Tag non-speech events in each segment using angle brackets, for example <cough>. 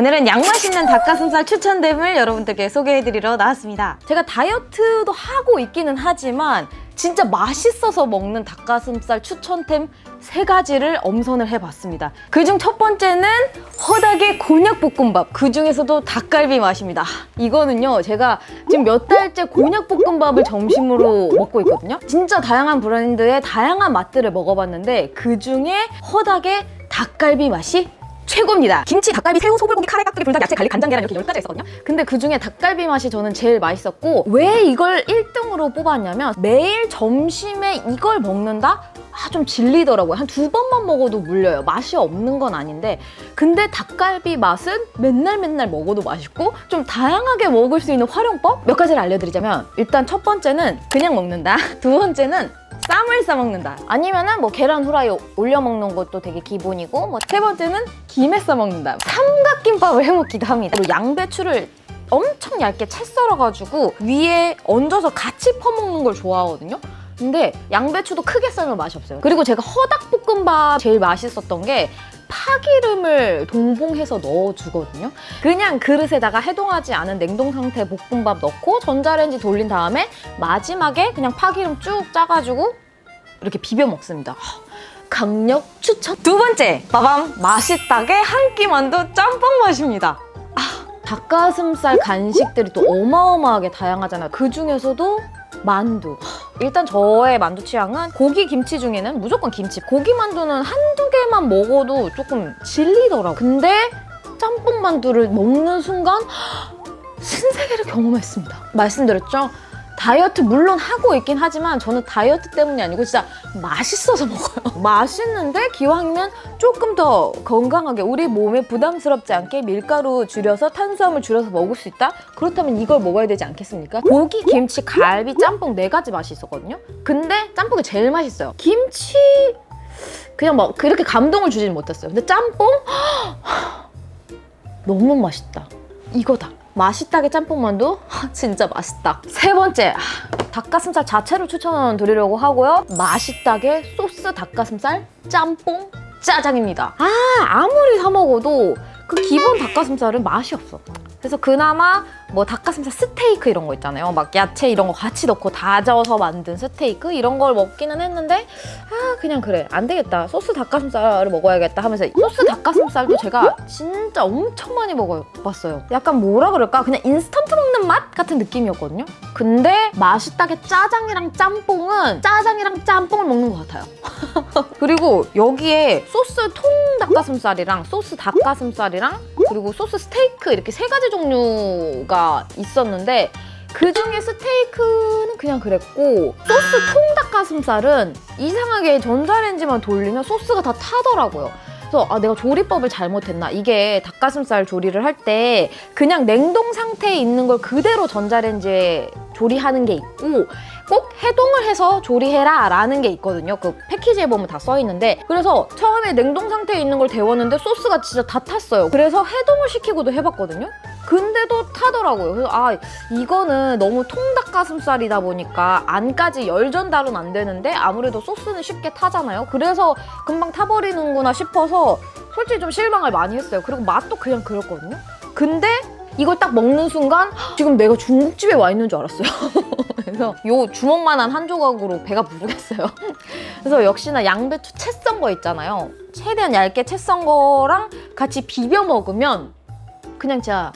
오늘은 양 맛있는 닭가슴살 추천템을 여러분들께 소개해드리러 나왔습니다. 제가 다이어트도 하고 있기는 하지만 진짜 맛있어서 먹는 닭가슴살 추천템 세 가지를 엄선을 해봤습니다. 그중 첫 번째는 허닥의 곤약볶음밥. 그 중에서도 닭갈비 맛입니다. 이거는요, 제가 지금 몇 달째 곤약볶음밥을 점심으로 먹고 있거든요. 진짜 다양한 브랜드의 다양한 맛들을 먹어봤는데 그 중에 허닥의 닭갈비 맛이 최고입니다. 김치, 닭갈비, 새우, 소불고기, 카레, 깍두기, 불닭, 야채, 갈릭, 간장, 계란 이렇게 10가지 있었거든요. 근데 그 중에 닭갈비 맛이 저는 제일 맛있었고 왜 이걸 1등으로 뽑았냐면 매일 점심에 이걸 먹는다? 아, 좀 질리더라고요. 한 두 번만 먹어도 물려요. 맛이 없는 건 아닌데. 근데 닭갈비 맛은 맨날 맨날 먹어도 맛있고 좀 다양하게 먹을 수 있는 활용법? 몇 가지를 알려드리자면 일단 첫 번째는 그냥 먹는다. <laughs> 두 번째는 쌈을 싸 먹는다. 아니면은 뭐 계란 후라이 올려 먹는 것도 되게 기본이고 뭐 세 번째는 김에 싸 먹는다. 삼각김밥을 해 먹기도 합니다. 그리고 양배추를 엄청 얇게 채 썰어가지고 위에 얹어서 같이 퍼먹는 걸 좋아하거든요. 근데 양배추도 크게 썰면 맛이 없어요. 그리고 제가 허닭볶음밥 제일 맛있었던 게 파기름을 동봉해서 넣어주거든요. 그냥 그릇에다가 해동하지 않은 냉동 상태 볶음밥 넣고 전자레인지 돌린 다음에 마지막에 그냥 파기름 쭉 짜가지고 이렇게 비벼 먹습니다. 허, 강력 추천. 두 번째, 빠밤 맛있다게 한 끼 만두 짬뽕 맛입니다. 아, 닭가슴살 간식들이 또 어마어마하게 다양하잖아요. 그 중에서도 만두. 일단 저의 만두 취향은 고기 김치 중에는 무조건 김치. 고기 만두는 한두 개만 먹어도 조금 질리더라고. 근데 짬뽕 만두를 먹는 순간 <gasps> 신세계를 경험했습니다. 말씀드렸죠? 다이어트 물론 하고 있긴 하지만 저는 다이어트 때문이 아니고 진짜 맛있어서 먹어요. <laughs> 맛있는데 기왕이면 조금 더 건강하게 우리 몸에 부담스럽지 않게 밀가루 줄여서 탄수화물 줄여서 먹을 수 있다? 그렇다면 이걸 먹어야 되지 않겠습니까? 고기, 김치, 갈비, 짬뽕 네 가지 맛이 있었거든요. 근데 짬뽕이 제일 맛있어요. 김치 그냥 막 그렇게 감동을 주지는 못했어요. 근데 짬뽕 <gasps> 너무 맛있다. 이거다. 맛있다게 짬뽕만두? 하, 진짜 맛있다. 세 번째, 하, 닭가슴살 자체를 추천드리려고 하고요. 맛있다게 소스 닭가슴살 짬뽕 짜장입니다. 아, 아무리 사 먹어도 그 기본 닭가슴살은 맛이 없어. 그래서 그나마 뭐 닭가슴살 스테이크 이런 거 있잖아요. 막 야채 이런 거 같이 넣고 다져서 만든 스테이크 이런 걸 먹기는 했는데 아 그냥 그래 안 되겠다 소스 닭가슴살을 먹어야겠다 하면서 소스 닭가슴살도 제가 진짜 엄청 많이 먹어봤어요. 약간 뭐라 그럴까 그냥 인스턴트 먹는 맛 같은 느낌이었거든요. 근데 맛있다게 짜장이랑 짬뽕은 짜장이랑 짬뽕을 먹는 것 같아요. <laughs> 그리고 여기에 소스 통 닭가슴살이랑 소스 닭가슴살이랑 그리고 소스 스테이크 이렇게 세 가지 종류가 있었는데 그 중에 스테이크는 그냥 그랬고 소스 통 닭가슴살은 이상하게 전자레인지만 돌리면 소스가 다 타더라고요. 그래서 아 내가 조리법을 잘못했나? 이게 닭가슴살 조리를 할 때 그냥 냉동 상태에 있는 걸 그대로 전자레인지에 조리하는 게 있고 꼭 해동을 해서 조리해라 라는 게 있거든요. 그 패키지에 보면 다 써 있는데. 그래서 처음에 냉동 상태에 있는 걸 데웠는데 소스가 진짜 다 탔어요. 그래서 해동을 시키고도 해봤거든요 근데도 타더라고요 그래서 아 이거는 너무 통닭가슴살이다 보니까 안까지 열 전달은 안 되는데 아무래도 소스는 쉽게 타잖아요 그래서 금방 타버리는구나 싶어서 솔직히 좀 실망을 많이 했어요 그리고 맛도 그냥 그렇거든요 근데 이걸 딱 먹는 순간 지금 내가 중국집에 와 있는 줄 알았어요. <laughs> 그래서 요 주먹만한 한 조각으로 배가 부르겠어요. <laughs> 그래서 역시나 양배추 채 썬 거 있잖아요. 최대한 얇게 채 썬 거랑 같이 비벼 먹으면 그냥 진짜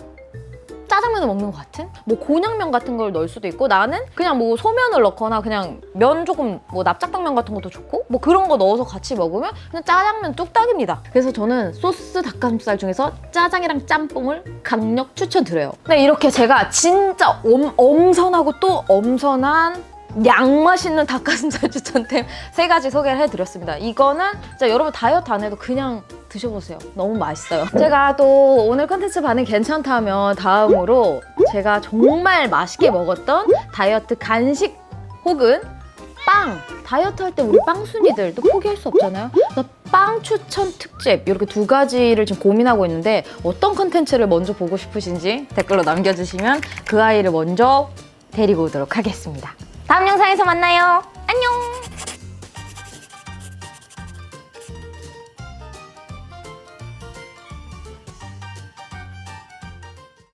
짜장면을 먹는 것 같은? 뭐 곤약면 같은 걸 넣을 수도 있고 나는 그냥 뭐 소면을 넣거나 그냥 면 조금 뭐 납작당면 같은 것도 좋고 뭐 그런 거 넣어서 같이 먹으면 그냥 짜장면 뚝딱입니다. 그래서 저는 소스 닭가슴살 중에서 짜장이랑 짬뽕을 강력 추천드려요. 네 이렇게 제가 진짜 엄, 엄선하고 또 엄선한 양 맛있는 닭가슴살 <laughs> 추천템 세 가지 소개를 해드렸습니다. 이거는 진짜 여러분 다이어트 안 해도 그냥 드셔보세요. 너무 맛있어요. <laughs> 제가 또 오늘 컨텐츠 반응 괜찮다면 다음으로 제가 정말 맛있게 먹었던 다이어트 간식 혹은 빵! 다이어트 할 때 우리 빵순이들도 포기할 수 없잖아요. 빵 추천 특집 이렇게 두 가지를 지금 고민하고 있는데 어떤 컨텐츠를 먼저 보고 싶으신지 댓글로 남겨주시면 그 아이를 먼저 데리고 오도록 하겠습니다. 다음 영상에서 만나요. 안녕!